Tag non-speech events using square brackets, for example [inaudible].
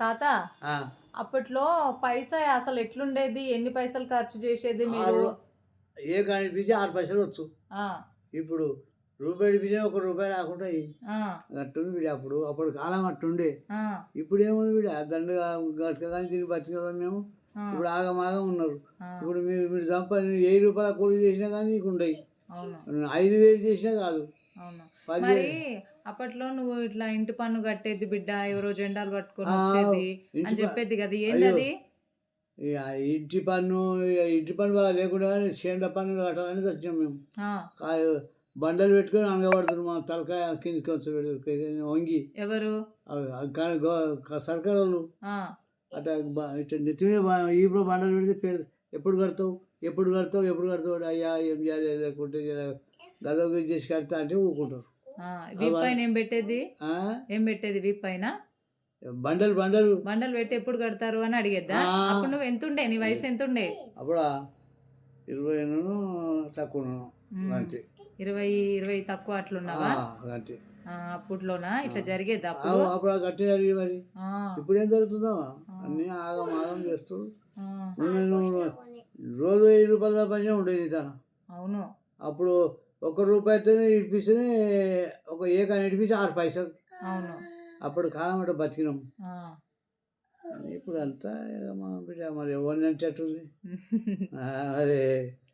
తాత అప్పట్లో పైసా అసలు ఎట్లుండేది? ఎన్ని పైసలు ఖర్చు చేసేది మీరు? ఏ కనిపించి ఆరు పైసలు వచ్చు. ఇప్పుడు రూపాయి ఇప్పించిన ఒక రూపాయి రాకుండా అట్టుంది వీడు అప్పుడు. అప్పుడు కాలం అట్టుండే. ఇప్పుడు ఏముంది వీడు? దండగా గట్టుకగాని తిని బతికేవాళ్ళం మేము ఇప్పుడు ఆగమాగం ఉన్నారు. ఇప్పుడు మీరు మీరు సంపాదించిన వెయ్యి రూపాయల కూలి చేసినా కానీ నీకు ఉండయి ఐదు వేలు చేసినా కాదు. పది అప్పట్లో నువ్వు ఇట్లా ఇంటి పన్ను కట్టేది బిడ్డ ఎవరో జెండాలు పట్టుకొని వచ్చేది అని చెప్పేది కదా. ఇక ఇంటి పన్ను ఇంటి పన్ను బాగా లేకుండా చేండ పన్ను కట్టాలని వచ్చాం మేము. బండలు పెట్టుకొని అనగబడుతున్నారు మా తలకాయ కిందికి వచ్చి వంగి. ఎవరు? సర్కారు వాళ్ళు అట్లా ఇట్లా నెత్తిమే ఇప్పుడు బండలు పెడితే పెడ ఎప్పుడు కడతావు? ఎప్పుడు కడతావు? ఎప్పుడు కడతావు? అయ్యా ఏం చేయాలి? లేకుంటే గదవ చేసి కడతా అంటే ఊరుకుంటారు. వీప్ పైన ఏం పెట్టేది? ఏం పెట్టేది వీప్ పైన? బండలు బండలు. బండలు పెట్టి ఎప్పుడు కడతారు అని అడిగేద్దా. అప్పుడు నువ్వు ఎంత ఉండే నీ వయసు ఎంత ఉండే అప్పుడు? ఇరవై తక్కువ ఇరవై ఇరవై తక్కువ అట్లున్నావా? అప్పట్లోనా? ఇట్లా జరిగేది అప్పుడు? అప్పుడు గట్టి జరిగి మరి. ఇప్పుడు ఏం జరుగుతుందో? అన్నీ ఆగం ఆగం చేస్తూ. రోజు వెయ్యి రూపాయల పైన ఉండేది తన. అవును. అప్పుడు ఒక రూపాయితోనే ఇడిపిస్తేనే ఒక ఏకాని ఇడిపిస్తే ఆరు పైసలు. అవును. అప్పుడు కాలం అంటే బతికినాం. ఇప్పుడు అంతా ఇక మా బిడ్డ మరి ఎవరిని అంటే అట్టుంది మరి [laughs]